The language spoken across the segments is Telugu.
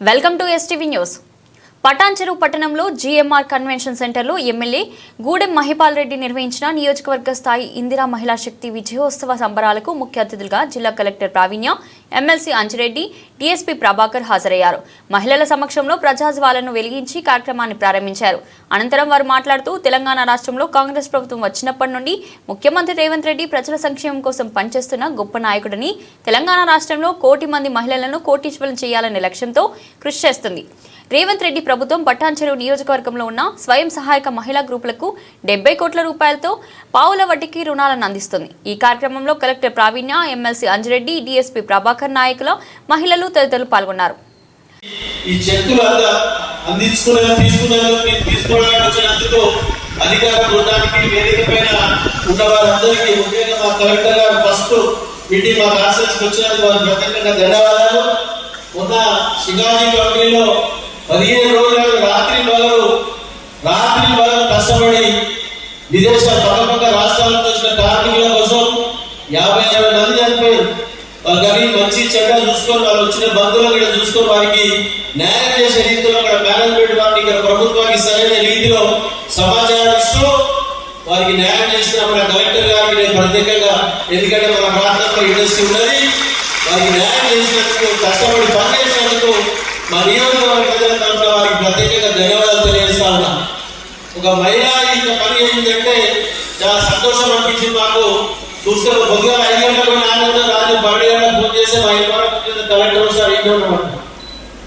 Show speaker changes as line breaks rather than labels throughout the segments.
Welcome to STV news. Patancheru పట్టణంలో జీఎంఆర్ కన్వెన్షన్ సెంటర్లో ఎమ్మెల్యే గూడెం మహిపాల్ రెడ్డి నిర్వహించిన నియోజకవర్గ స్థాయి ఇందిరా మహిళా శక్తి విజయోత్సవ సంబరాలకు ముఖ్య అతిథులుగా జిల్లా collector Praveenya MLC Anjireddy DSP Prabhakar హాజరయ్యారు. మహిళల సమక్షంలో ప్రజాజ్వాలను వెలిగించి కార్యక్రమాన్ని ప్రారంభించారు. అనంతరం వారు మాట్లాడుతూ తెలంగాణ రాష్ట్రంలో కాంగ్రెస్ ప్రభుత్వం వచ్చినప్పటి నుండి ముఖ్యమంత్రి రేవంత్ రెడ్డి ప్రజల సంక్షేమం కోసం పనిచేస్తున్న గొప్ప నాయకుడని తెలంగాణ రాష్ట్రంలో కోటి మంది మహిళలను కోటీశ్వరం చేయాలనే లక్ష్యంతో కృషి చేస్తుంది. రేవంత్ రెడ్డి ప్రభుత్వం పట్టాంచెరువు నియోజకవర్గంలో ఉన్న స్వయం సహాయక మహిళా గ్రూపులకు డెబ్బై కోట్ల రూపాయలతో పావుల వడ్డీకి రుణాలను అందిస్తుంది. ఈ కార్యక్రమంలో collector Praveenya MLC Anjireddy DSP Prabhakar నాయకుల మహిళలు తదితరులు పాల్గొన్నారు.
ఈ చెక్కులు అందించుకునే మీరు తీసుకోవడానికి వచ్చినందుకు అధికార బృందానికి వేదిక పైన ఉన్న వారందరికీ ముఖ్యంగా మా కలెక్టర్ గారు ఫస్ట్ మా వచ్చినందుకు వారికి ప్రత్యేకంగా ధన్యవాదాలు. శివాజీ కంపెనీలో పదిహేను రోజులు రాత్రి పగలు రాత్రి పగలు కష్టపడి విదేశ పక్కపక్క రాష్ట్రాలకు వచ్చిన కార్మికుల కోసం యాభై అరవై మంది చనిపోయారు. వాళ్ళ కానీ మంచి చెడ్డ చూసుకొని వాళ్ళు వచ్చిన బంధువులు ఇక్కడ చూసుకొని వారికి న్యాయం చేసే రీతిలో అక్కడ మేనేజ్మెంట్ వారిని ఇక్కడ ప్రభుత్వానికి సరైన రీతిలో సమాచారం ఇస్తూ వారికి న్యాయం చేసిన మన కలెక్టర్ గారికి నేను ప్రత్యేకంగా ఎందుకంటే మన ప్రాంతంలో ఇండస్ట్రీ ఉన్నది వారికి న్యాయం చేసినందుకు కష్టపడి పనిచేసినందుకు మా నియోజకవర్గ ప్రజల తరఫున వారికి ప్రత్యేకంగా ధన్యవాదాలు తెలియజేస్తా ఉన్నా. ఒక మహిళ ఇంత పని చేసిందంటే చాలా సంతోషం అనిపించింది మాకు. చూస్తే పొద్దుగా ఐదు గంటలకు నాలుగు రాత్రి పన్నెండు గంటలకు ఫోన్ చేస్తే మా ఇంటి వరకు కలెక్టర్ వస్తారు ఇంట్లో ఉన్నామంట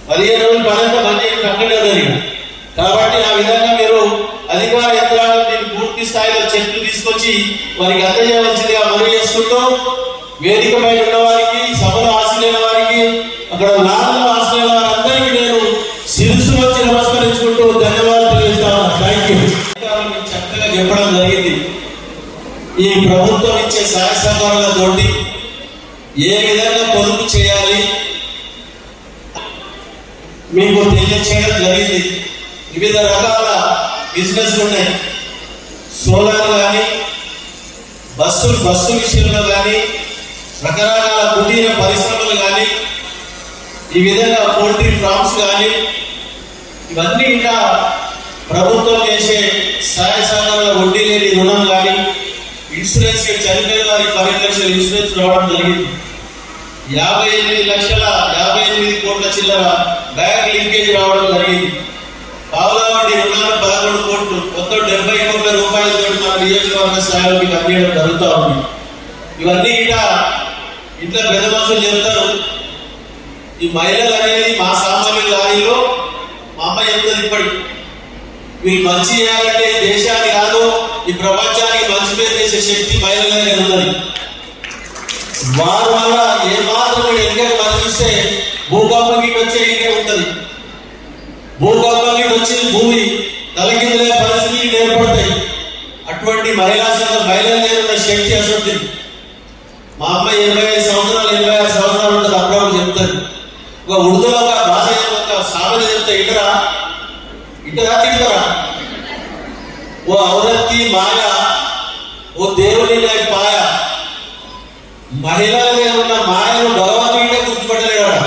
పదిహేను రోజులు పదంతా పని చేసి అక్కడే జరిగింది. కాబట్టి ఆ విధంగా మీరు అధికార యంత్రాంగం దీన్ని పూర్తి స్థాయిలో చెట్లు తీసుకొచ్చి వారికి అందజేయవలసిందిగా మనవి చేసుకుంటూ వేదిక పైన ఉన్న వారికి సభలో ఆశలైన వారికి అక్కడ లాభంలో ఆశలైన వారందరికీ నేను శిరస్సు వచ్చి నమస్కరించుకుంటూ ధన్యవాదాలు తెలియజేస్తాను. థ్యాంక్ యూ చక్కగా చెప్పడం జరిగింది. ఈ ప్రభుత్వం ఇచ్చే సహాయ సహకారాలతో ఏ విధంగా పొదుపు చేయాలి మీకు తెలియచేయడం జరిగింది. వివిధ రకాల బిజినెస్ ఉన్నాయి. సోలార్ కానీ బస్సు బస్సు విషయంలో కానీ రకరకాల కుటీర పరిశ్రమలు కానీ ఈ విధంగా పోల్ట్రీ ఫార్మ్స్ కానీ ఇవన్నీ ఇంకా ప్రభుత్వం చేసే సహాయ సహకారాల వడ్డీ లేని రుణం కానీ ఇన్సూరెన్స్ చనిపోయిన వారికి పన్నెండు లక్షల ఇన్సూరెన్స్ రావడం జరిగింది. యాభై ఎనిమిది లక్షల యాభై ఎనిమిది కోట్ల చిల్లర బ్యాంక్ లింకేజ్ రావడం జరిగింది. పావులా రుణాలు పదకొండు కోట్లు మొత్తం డెబ్బై కోట్ల రూపాయలతో మన నియోజకవర్గ స్థాయిలో మీకు అందించడం జరుగుతూ ఉంది. ఇవన్నీ ఇక ఇంట్లో పెద్ద మనుషులు చెప్తారు ఈ మహిళలు అనేది మా సామాన్య లారీలో మా అమ్మ చెప్తుంది ఇప్పటికి వీళ్ళు మంచి చేయాలంటే దేశాన్ని కాదు ఈ ప్రపంచానికి మంచి పేరు చేసే శక్తి బయలుదేరి ఉన్నది. వారి వల్ల ఏ మాత్రం ఎన్నికలు మరణిస్తే భూకంపంకి వచ్చే ఇంకే ఉంటుంది. భూకంపంకి వచ్చి భూమి తలకిందులే పరిస్థితి ఏర్పడతాయి. అటువంటి మహిళా శాతం బయలుదేరిన శక్తి అసలు మా అమ్మాయి ఇరవై ఐదు సంవత్సరాలు ఇరవై ఆరు సంవత్సరాలు ఉంటుంది అప్పుడు చెప్తారు. ఒక ఉడుదల సామెత చెప్తే ఇంటరా ఇంటరా తింటారా ఓ ఔరత్కి మాయ? ఓ దేవుని లేక పాయ? మహిళల మీద ఉన్న మాయను భగవంతుడినే గుర్తుపట్టలేవాడ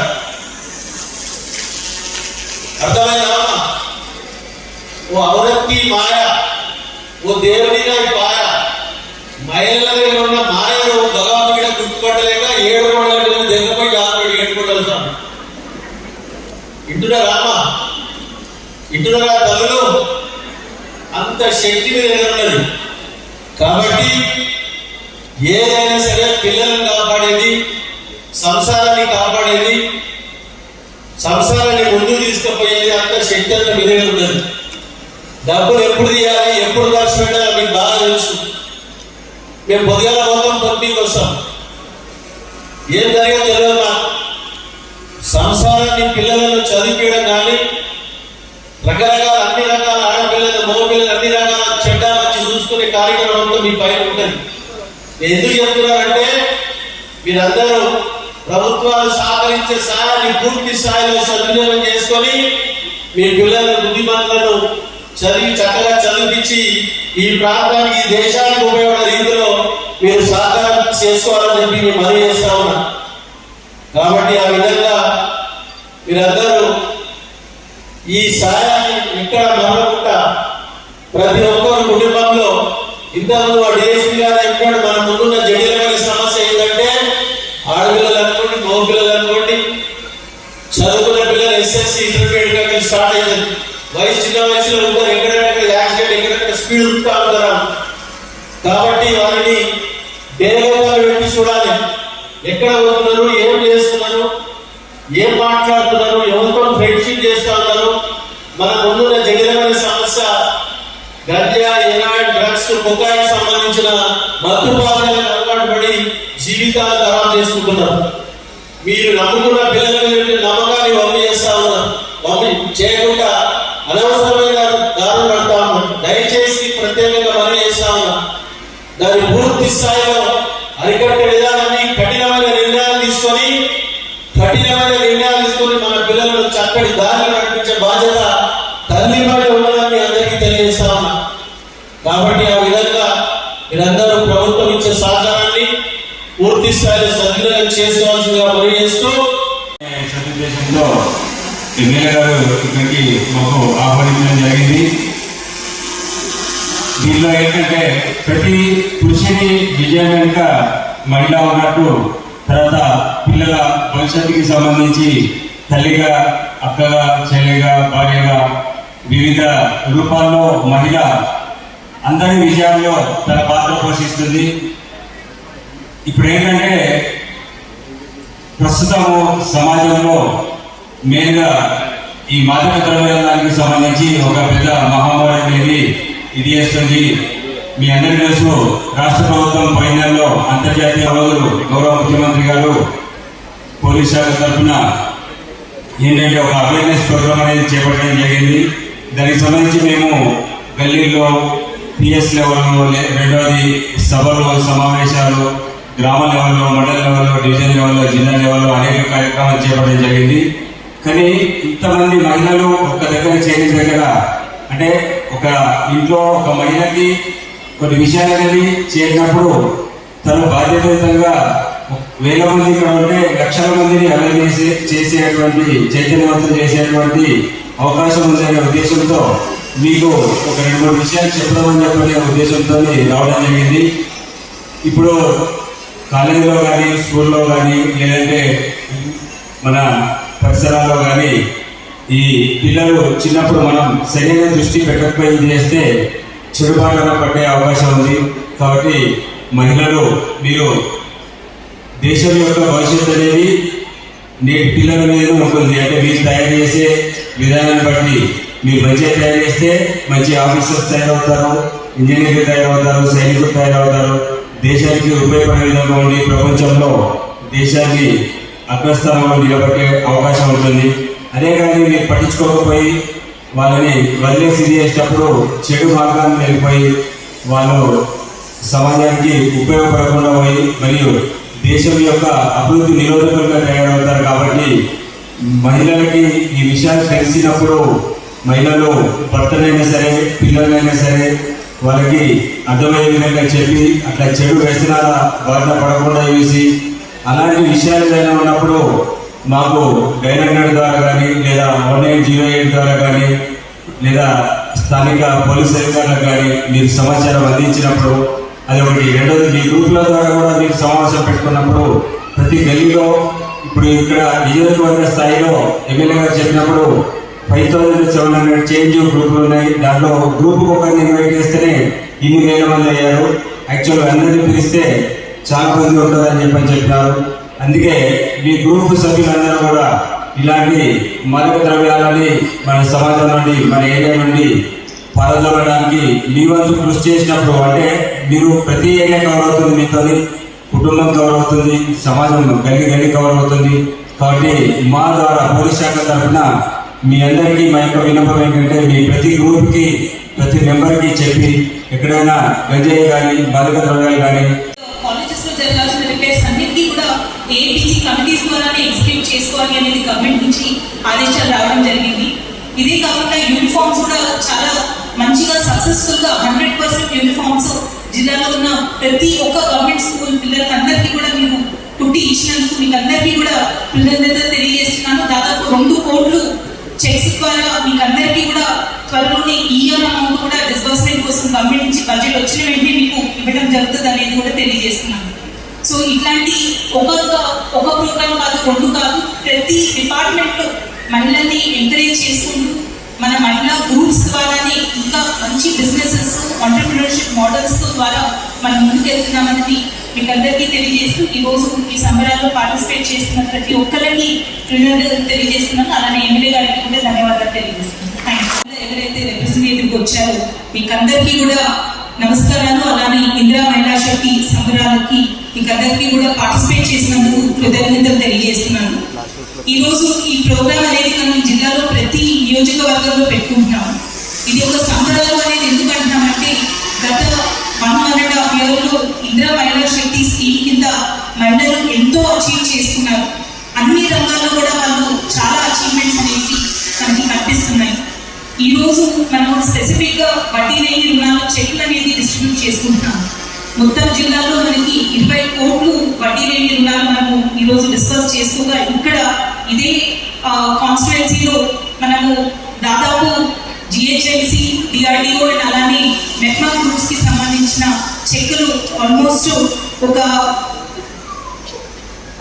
అర్థమైందా ఓ ఔరత్కి మాయ ఓ దేవుని లేక పాయ మహిళల మీద ఉన్న మాయను భగవంతుడినే గుర్తుపట్టలేక ఏడు రోజుల దగ్గరపోయి ఆరు ఏడుకుంటారు సార్ ఇంటున్నా రామా చూడరా తల్లులు అంత శక్తి మీద ఉన్నది. కాబట్టి ఏదైనా సరే పిల్లలను కాపాడేది సంసారాన్ని కాపాడేది సంసారాన్ని ముందు తీసుకుపోయేది అంత శక్తి అంత మీద ఉన్నది. డబ్బులు ఎప్పుడు తీయాలి ఎప్పుడు ఖర్చు పెట్టాలి మీకు బాగా తెలుసు. మేము పొద్దుగాల మొత్తం పంపిణీకి వస్తాం. ఏం జరిగిందో రకరకాల అన్ని రకాల ఆడపిల్లలు మగపిల్లలు అన్ని రకాల చెడ్డ వచ్చి చూసుకునే కార్యక్రమంతో మీ పైన ఉంటుంది. నేను ఎందుకు చెప్తున్నానంటే మీరందరూ ప్రభుత్వాలు సహకరించే సహాయాన్ని పూర్తి స్థాయిలో సద్వినియోగం చేసుకొని మీ పిల్లల బుద్ధిమంతులను చదివి చక్కగా చదివించి ఈ ప్రాంతానికి ఈ దేశానికి ఉపయోగపడే రీతిలో మీరు సహకారం చేసుకోవాలని చెప్పి మేము మనవి చేస్తా ఉన్నా. కాబట్టి ఆ విధంగా మీరందరూ ఈ సహాయాన్ని ఇక్కడ మరొకట ప్రతి ఒక్కరు కుటుంబంలో ఇంతకుముందు ఆ ఏసీ గారు చెప్పాడు మన ముందున్న జటిలమైన సమస్య ఏంటంటే ఆడపిల్లలు అనుకోండి మగపిల్లలు అనుకోండి చదువుకున్న పిల్లలు ఎస్ఎస్సి ఇంటర్మీడియట్గా స్టార్ట్ అయింది వయసు చిన్న వయసులో ఉంటారు ఎక్కడెక్కడ యాక్సిడెంట్ ఎక్కడెక్కడ స్పీడ్ ఉంటా ఉంటారు కాబట్టి వారిని దేవగా పెట్టి చూడాలి. ఎక్కడ పోతున్నారు ఏం చేస్తున్నారు ఏం మాట్లాడుతున్నారు ఎవరితో ఫ్రెండ్షిప్ చేస్తారు ఉన్నారు మన ముందున్న జటిలమైన సమస్య గంజా ఎనాయిడ్ డ్రగ్స్ సంబంధించిన మత్తు పాత్రలకు అలవాటు పడి జీవితాలు ఖరాబ్ చేసుకుంటున్నారు. మీరు నమ్ముకున్న పిల్లల మీద నమ్మకాన్ని వమ్ము చేస్తా ఉన్నారు. చేయకుండా అనవసరమైన దారులు పడతా ఉన్నారు. దయచేసి ప్రత్యేకంగా మనం చేస్తా ఉన్నాం దాని పూర్తి స్థాయిలో అరికట్టే విధానాన్ని కఠినమైన నిర్ణయాలు తీసుకొని కఠినమైన నిర్ణయాలు తీసుకొని మన పిల్లలను చక్కటి దారిలో నడిపించే బాధ్యత తల్లి పై ఉన్నదని అందరికీ తెలియజేస్తా ఉన్నా కాబట్టి ఆ విధంగా మీరందరూ ప్రభుత్వం ఇచ్చే సహకారాన్ని పూర్తి స్థాయిలో సద్వినియోగం చేసుకోవాల్సిందిగా పని చేస్తూ
సదుద్దేశంలో ఎమ్మెల్యే గారు ఇక్కడికి మాకు ఆహ్వానించడం జరిగింది. దీనిలో ఏంటంటే ప్రతి కృషిని విజయం వెనుక మహిళ ఉన్నట్టు తర్వాత పిల్లల భవిష్యత్తుకి సంబంధించి తల్లిగా అక్కగా చెల్లిగా భార్యగా వివిధ రూపాల్లో మహిళ అందరి విజయాల్లో తన పాత్ర పోషిస్తుంది. ఇప్పుడు ఏంటంటే ప్రస్తుతము సమాజంలో మెయిన్గా ఈ మాదక ద్రవ్యాలకు సంబంధించి ఒక పెద్ద మహమ్మారి అనేది ఇది చేస్తుంది మీ అందరి తెలుసు రాష్ట్ర ప్రభుత్వం పోయిన నెలలో అంతర్జాతీయ రోజులు గౌరవ ముఖ్యమంత్రి గారు పోలీస్ శాఖ తరఫున ఏంటంటే ఒక అవేర్నెస్ ప్రోగ్రామ్ అనేది చేపట్టడం జరిగింది. దానికి సంబంధించి మేము గల్లీల్లో పిఎస్ లెవెల్లో రెండవది సభలు సమావేశాలు గ్రామ లెవెల్లో మండల లెవెల్లో డివిజన్ లెవెల్లో జిల్లా లెవెల్లో అనేక కార్యక్రమాలు చేపట్టడం జరిగింది. కానీ ఇంతమంది మహిళలు ఒక దగ్గర చేరిన దగ్గర అంటే ఒక ఇంట్లో ఒక మహిళకి కొన్ని విషయాలు అనేవి చేరినప్పుడు తను బాధ్యతయుతంగా వేల మంది ఇక్కడ ఉంటే లక్షల మందిని అవేర్ చేసేటువంటి చైతన్యవంతం చేసేటువంటి అవకాశం ఉందనే ఉద్దేశంతో మీకు ఒక రెండు మూడు విషయాలు చెప్దామని చెప్పనే ఉద్దేశంతో రావడం జరిగింది. ఇప్పుడు కాలేజీలో కానీ స్కూల్లో కానీ లేదంటే మన పరిసరాల్లో కానీ ఈ పిల్లలు చిన్నప్పుడు మనం సరైన దృష్టి పెట్టకపోయి చేస్తే చెడుబాటున పట్టే అవకాశం ఉంది. కాబట్టి మహిళలు మీరు దేశం యొక్క భవిష్యత్తు అనేది నేటి పిల్లల మీద ఉంటుంది. అంటే వీళ్ళు తయారు చేసే విధానాన్ని బట్టి మీరు మంచిగా తయారు చేస్తే మంచి ఆఫీసర్స్ తయారవుతారు ఇంజనీర్లు తయారవుతారు సైనికులు తయారవుతారు. దేశానికి ఉపయోగపడే విధంగా ఉండి ప్రపంచంలో దేశాన్ని అగ్రస్థానంలో నిలబెట్టే అవకాశం ఉంటుంది. అదే కానీ మీరు పట్టించుకోకపోయి వాళ్ళని వదిలేసి చేసేటప్పుడు చెడు మార్గాన్ని వెళ్ళిపోయి వాళ్ళు సమాజానికి ఉపయోగపడకుండా పోయి మరియు దేశం యొక్క అభివృద్ధి నిరోధకులుగా తయారవుతారు కాబట్టి మహిళలకి ఈ విషయాలు తెలిసినప్పుడు మహిళలు భర్తనైనా సరే పిల్లలైనా సరే వాళ్ళకి అర్థమయ్యే విధంగా చెప్పి అట్లా చెడు వ్యసనాల బారిన పడకుండా చూసి అలాంటి విషయాలు ఏదైనా ఉన్నప్పుడు మాకు డైరెక్టర్ ద్వారా కానీ లేదా వన్ ఎయిట్ జీరో ఎయిట్ ద్వారా కానీ లేదా స్థానిక పోలీస్ అధికారులకు కానీ మీరు సమాచారం అందించినప్పుడు అది ఒకటి. రెండోది మీ గ్రూపుల ద్వారా కూడా మీరు సమావేశం పెట్టుకున్నప్పుడు ప్రతి గల్లీలో ఇప్పుడు ఇక్కడ నియోజకవర్గ స్థాయిలో ఎమ్మెల్యే గారు చెప్పినప్పుడు five thousand seven hundred change గ్రూపులు ఉన్నాయి. దాంట్లో గ్రూప్ ఒకరిని ఇన్వైట్ చేస్తేనే ఇన్ని వేల మంది అయ్యారు. యాక్చువల్గా అందరినీ పిలిస్తే చాలా మంది ఉంటుందని చెప్పని చెప్పినారు. అందుకే మీ గ్రూప్ సభ్యులందరూ కూడా ఇలాంటి మరొక ద్రవ్యాలని మన సమాజం నుండి మన ఏరియా నుండి పాల్గొనడానికి మీ వంతు కృషి చేసినప్పుడు అంటే మీరు ప్రతి ఏరియా కవర్ అవుతుంది మీతో కుటుంబం కవర్ అవుతుంది సమాజం గల్లి గల్లి కవర్ అవుతుంది. కాబట్టి మా ద్వారా పోలీస్ శాఖ తరఫున మీ అందరికీ మా యొక్క విన్నపం ఏంటంటే మీ ప్రతి గ్రూప్కి ప్రతి మెంబర్కి చెప్పి ఎక్కడైనా గంజాయి కానీ బాలిక ద్రవ్యాలు కానీ
కాలేజెస్లో జరగాల్సిన రిపేర్స్ అన్నింటినీ కూడా ఏబీసీ కమిటీస్ ద్వారానే ఎగ్జిక్యూట్ చేసుకోవాలి అనేది గవర్నమెంట్ నుంచి ఆదేశాలు రావడం జరిగింది. ఇదే కాకుండా యూనిఫామ్స్ కూడా చాలా మంచిగా సక్సెస్ఫుల్ హండ్రెడ్ పర్సెంట్ యూనిఫామ్స్ జిల్లాలో ఉన్న ప్రతి ఒక్క గవర్నమెంట్ స్కూల్ పిల్లలకి అందరికీ కూడా మేము టూ స్ఫూర్తి ఇచ్చినందుకు మీకు అందరికీ కూడా కృతజ్ఞత తెలియజేస్తున్నాను. దాదాపు రెండు కోట్లు చెక్స్ ద్వారా మీకు అందరికీ కూడా త్వరలోనే ఇయర్ అమౌంట్ కూడా డిస్బర్స్మెంట్ కోసం గవర్నమెంట్ నుంచి బడ్జెట్ వచ్చిన వెంటనే మీకు ఇవ్వడం జరుగుతుంది అనేది కూడా తెలియజేస్తున్నాను. సో ఇట్లాంటి ఒక ఒక ప్రోగ్రామ్ కాదు రెండు కాదు ప్రతి డిపార్ట్మెంట్లో మహిళల్ని ఎంకరేజ్ చేసుకుంటూ మన మహిళా గ్రూప్స్ ద్వారానే ఇంకా మంచి బిజినెసెస్ ఆంటర్ప్రినర్షిప్ మోడల్స్ ద్వారా మనం ముందుకెళ్తున్నామని మీకందరికీ తెలియజేస్తూ ఈ రోజు ఈ సంబరాల్లో పార్టిసిపేట్ చేస్తున్న ప్రతి ఒక్కరికి కృతజ్ఞతలు తెలియజేస్తున్నాను. అలానే ఎమ్మెల్యే గారికి కూడా ధన్యవాదాలు తెలియజేస్తున్నాను. థ్యాంక్ ఎవరైతే రిప్రజెంటేటివ్కి వచ్చారో మీకందరికీ కూడా నమస్కారాలు. అలానే ఇందిరా మహిళా శక్తి సంబరాలకి మీకందరికీ కూడా పార్టిసిపేట్ చేసినందుకు కృతజ్ఞతలు తెలియజేస్తున్నాను. ఈ రోజు ఈ ప్రోగ్రామ్ అనేది మనం జిల్లాలో ప్రతి నియోజకవర్గంలో పెట్టుకుంటున్నాము ఇది ఒక సంబరాలు అనేది ఎందుకు అంటున్నామంటే గత one one and half year Indira Mahila Shakti scheme కింద మహిళలు ఎంతో అచీవ్ చేసుకున్నారు అన్ని రంగాల్లో కూడా వాళ్ళు చాలా అచీవ్మెంట్స్ అనేవి మనకి కనిపిస్తున్నాయి. ఈ రోజు మనం స్పెసిఫిక్గా వడ్డీ లేని రుణాలు చెక్లు అనేది డిస్ట్రిబ్యూట్ చేసుకుంటున్నాం. మొత్తం జిల్లాలో మనకి ఇరవై కోట్లు వడ్డీ లేని రుణాలు మనము ఈ రోజు డిస్కస్ చేసుకోగా ఇక్కడ ఇదే కాన్స్టిట్యున్సీలో మనము దాదాపు జిహెచ్ఎంసి డిఆర్డిఓ అండ్ అలానే మెట్మా గ్రూప్స్కి సంబంధించిన చెక్కులు ఆల్మోస్ట్ ఒక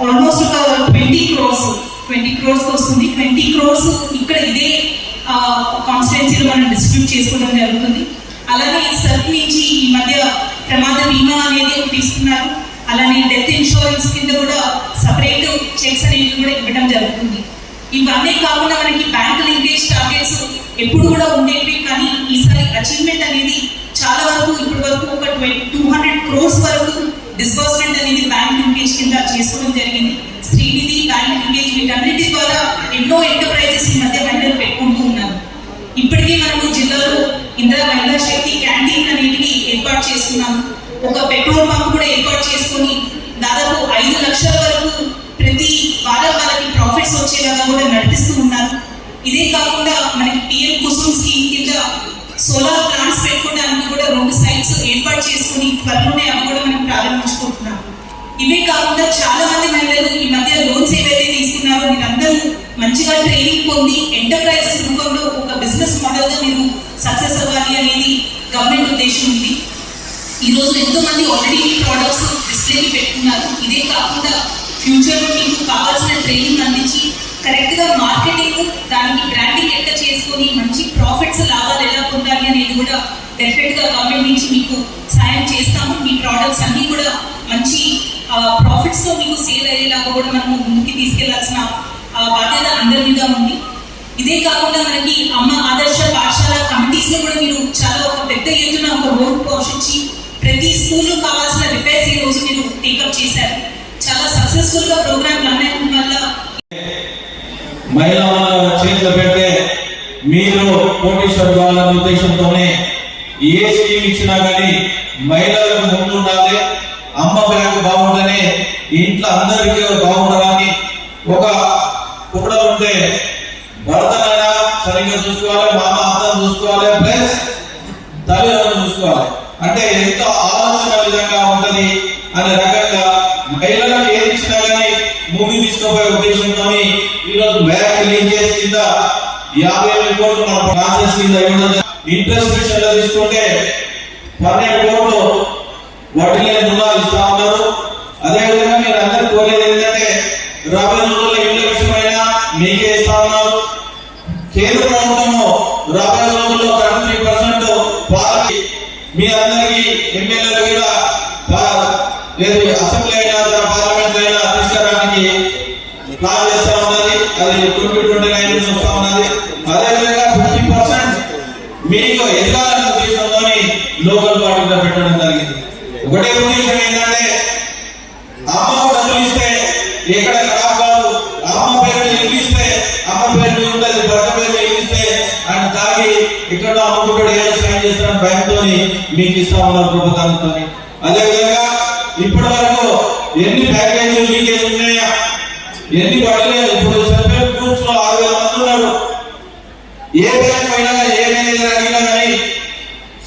ఆల్మోస్ట్ ఒక ట్వంటీ క్రోర్స్ ట్వంటీ క్రోర్స్ వస్తుంది. ట్వంటీ క్రోర్స్ ఇక్కడ ఇదే కాన్స్టిట్యున్సీలో మనం డిస్ట్రిబ్యూట్ చేసుకోవడం జరుగుతుంది. అలానే సర్క్ నుంచి ఈ మధ్య ప్రమాద బీమా అనేది ఒకటి ఇస్తున్నారు అలానే డెత్ ఇన్సూరెన్స్ కింద కూడా సపరేట్ చెక్స్ అనేవి కూడా ఇవ్వడం జరుగుతుంది. ఇవన్నీ కాకుండా మనకి బ్యాంక్ లింకేజ్ టార్గెట్స్ ఎప్పుడు కూడా ఉండేవి కానీ ఈసారి అచీవ్మెంట్ అనేది చాలా వరకు ఇప్పటి వరకు ఒక టూ హండ్రెడ్ క్రోర్స్ వరకు డిస్బర్స్మెంట్ అనేది బ్యాంక్ లింకేజ్ కింద చేసుకోవడం జరిగింది. శ్రీనిధి బ్యాంక్ లింకేజ్ వీటన్నిటి ద్వారా ఎన్నో ఎంటర్ప్రైజెస్ ఈ మధ్య మహిళలు పెట్టుకుంటూ ఉన్నారు. ఇప్పటికీ మనము జిల్లాలో ఇందిరా మహిళా శక్తి క్యాంటీన్ అనేటివి ఏర్పాటు చేసుకున్నాము ఒక పెట్రోల్ పంప్ కూడా ఏర్పాటు చేసుకొని దాదాపు ఐదు లక్షల వరకు ప్రతి వారం వాళ్ళకి ప్రాఫిట్స్ వచ్చేలాగా కూడా నడిపిస్తూ ఉన్నారు. ఇదే కాకుండా మనకి పిఎం కుసుమ్ స్కీమ్ కింద సోలార్ ఏర్పాటు చేసుకుని త్వరలోనే అవి కూడా మనం ప్రారంభించుకుంటున్నాం. ఇవే కాకుండా చాలా మంది మహిళలు ఈ మధ్య లోన్స్ ఏవైతే తీసుకున్నారో మీరందరూ మంచిగా ట్రైనింగ్ పొంది ఎంటర్ప్రైజెస్ రూపంలో ఒక బిజినెస్ మోడల్గా మీరు సక్సెస్ అవ్వాలి అనేది గవర్నమెంట్ ఉద్దేశం ఉంది. ఈ రోజు ఎంతో మంది ఆల్రెడీ మీ ప్రోడక్ట్స్ డిస్ప్లేకి పెట్టుకున్నారు ఇదే కాకుండా ఫ్యూచర్లో మీకు కావాల్సిన ట్రైనింగ్ అందించి కరెక్ట్గా మార్కెటింగ్ దానికి బ్రాండింగ్ ఎట్లా చేసుకొని మంచి ప్రాఫిట్స్ లాభాలు ఎలా పొందాలి అనేది కూడా డెఫినెట్గా గవర్నమెంట్ నుంచి మీకు సాయం చేస్తాము. మీ ప్రోడక్ట్స్ అన్ని కూడా మంచి ప్రాఫిట్స్తో మీకు సేల్ అయ్యేలాగా కూడా మనము ముందుకి తీసుకెళ్ళాల్సిన ఆ, బాధ్యత అందరి మీద ఉంది. ఇదే కాకుండా మనకి అమ్మ ఆదర్శ పాఠశాల కమిటీస్లో కూడా మీరు చాలా ఒక పెద్ద ఎత్తున ఒక రోల్ పోషించి ప్రతి స్కూల్ కావాల్సిన రిపేర్స్ ఈ రోజు మీరు టేకప్ చేశారు. చాలా సక్సెస్ఫుల్గా ప్రోగ్రామ్ రన్ అయిన వల్ల
మహిళా పెడితే మీరు కోటేశ్వర్ కావాలనే ఉద్దేశంతోనే ఏ స్కీమ్ ఇచ్చినా కానీ మహిళలకు ముందు ఉండాలి అమ్మ బ్యాంక్ బాగుంటేనే ఇంట్లో అందరికీ బాగుండాలని ఒక కుక్కడ ఉంటే భర్తనైనా సరిగ్గా చూసుకోవాలి మామ అర్థం చూసుకోవాలి ప్లస్ తల్లిదండ్రులు చూసుకోవాలి. అంటే ఎంతో ఆలోచన విధంగా ఉంటది అనే రకంగా మహిళలకు ఏది ఇచ్చినా కానీ భూమి తీసుకుపోయే ఉద్దేశంతో ఈ రోజు బ్యాంక్ లింకేజ్ కింద యాభై వేల కోట్లు మన ప్రాసెస్ కింద ఇవ్వడం ఇంట్రెస్ట్ విషయంలో తీసుకుంటే పన్నెండు కోట్లు వడ్డీ లేని రుణాలు ఇస్తా ఉన్నారు. అదేవిధంగా మీరు అందరూ కోరేది ఏంటంటే రాబోయే రోజుల్లో ఇళ్ళ విషయమైన మీకే ఇస్తా ఉన్నారు. కేంద్ర ప్రభుత్వము రాబోయే రోజుల్లో థర్టీ త్రీ పర్సెంట్ పాలకి మీ అందరికీ ఎమ్మెల్యేలు కూడా లేదు అసెంబ్లీ అయినా పార్లమెంట్ అయినా తీసుకురావడానికి ప్లాన్ చేస్తా ఉన్నది. అది ట్వంటీ ట్వంటీ నైన్ వస్తా ఉన్నది. అదేవిధంగా మీకు ఎదగాలన్న ఉద్దేశంతో లోకల్ బాడీలో పెట్టడం జరిగింది. ఒకటే ఉద్దేశం ఏంటంటే అమ్మకు డబ్బులు ఇస్తే ఎక్కడ ఖరాబ్ కాదు. అమ్మ పేరు ఇల్లు ఇస్తే అమ్మ పేరు ఉంటుంది భర్త పేరు ఇల్లు ఇస్తే ఆయన తాగి ఇక్కడ అమ్ముకుంటాడు ఏదో స్కాన్ చేస్తాడని భయంతో మీకు ఇస్తా ఉన్నారు ప్రభుత్వంతో అదేవిధంగా ఇప్పటి వరకు ఎన్ని ప్యాకేజీలు లీకేజ్ ఉన్నాయా? ఎన్ని పడలేదు. ఇప్పుడు సెల్ఫ్ హెల్ప్ గ్రూప్స్లో ఆరు వేల మంది ఉన్నారు ఏ బ్యాంక్ అయినా ఏ మేనేజర్ అడిగినా కానీ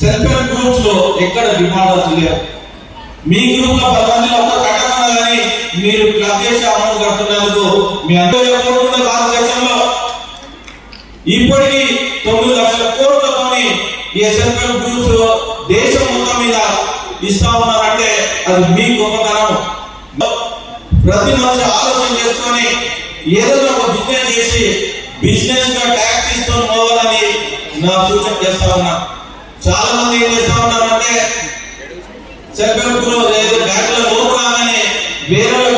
సెల్ఫ్ హెల్ప్ గ్రూప్స్లో ఎక్కడ డిమాండ్ లేవు మీ గ్రూప్లో పది మందిలో ఒక్క కట్టమన్నా కానీ మీరు క్లబ్ చేసి అమలు కడుతున్నందుకు మీ అందరూ కోరుకున్న భారతదేశంలో. ఇప్పటికీ తొమ్మిది లక్షల కోట్లతోని ఈ సెంట్రల్ గ్రూప్స్ దేశం మొత్తం మీద ఇస్తా ఉన్నారంటే అది మీ గొప్పతనం. ప్రతి మనిషి ఆలోచన చేసుకొని ఏదైనా ఒక బిజినెస్ చేసి బిజినెస్గా ట్యాక్స్ తీసుకొని పోవాలని నా సూచన చేస్తా ఉన్నా. చాలా మంది ఏం చేస్తా ఉన్నారంటే సెంట్రల్ లేదు బ్యాంకులో లోపు రాగానే వేరే వాళ్ళ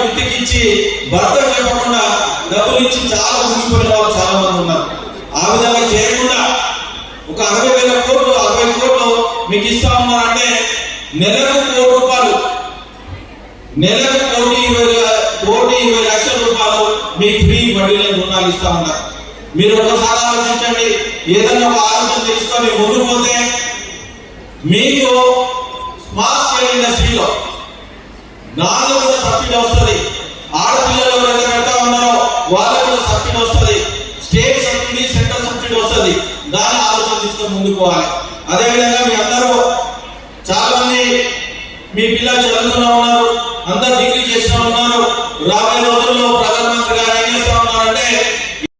భర్త చెప్పకుండా డబ్బులు ఇచ్చి చాలా మునిగిపోయిన వాళ్ళు చాలా మంది ఉన్నారు ఆ విధంగా చేయకుండా ఒక అరవై వేల కోట్లు అరవై కోట్లు మీకు ఇస్తా ఉన్నారంటే నెలకు కోటి రూపాయలు నెలకు కోటి ఇరవై కోటి ఇరవై లక్షల రూపాయలు మీకు ఫ్రీ వడ్డీ రుణాలు ఇస్తా ఉన్నారు మీరు ఒకసారి ఆలోచించండి. ఏదైనా ఒక ఆలోచన తీసుకొని ముందు పోతే మీకు స్మాల్ స్కేల్ ఇండస్ట్రీలో నాలుగు కూడా సబ్సిడీ వస్తుంది. ఆడపిల్లలు ఎవరైతే పెడతా ఉన్నారో వాళ్ళకు కూడా సబ్సిడీ వస్తుంది. స్టేట్ సబ్సిడీ సెంట్రల్ సబ్సిడీ వస్తుంది. దాని ఆలోచన తీసుకొని ముందుకు పోవాలి. అదేవిధంగా మీ అందరూ చాలా మంది మీ పిల్లలు చదువుతున్నా ఉన్నారు.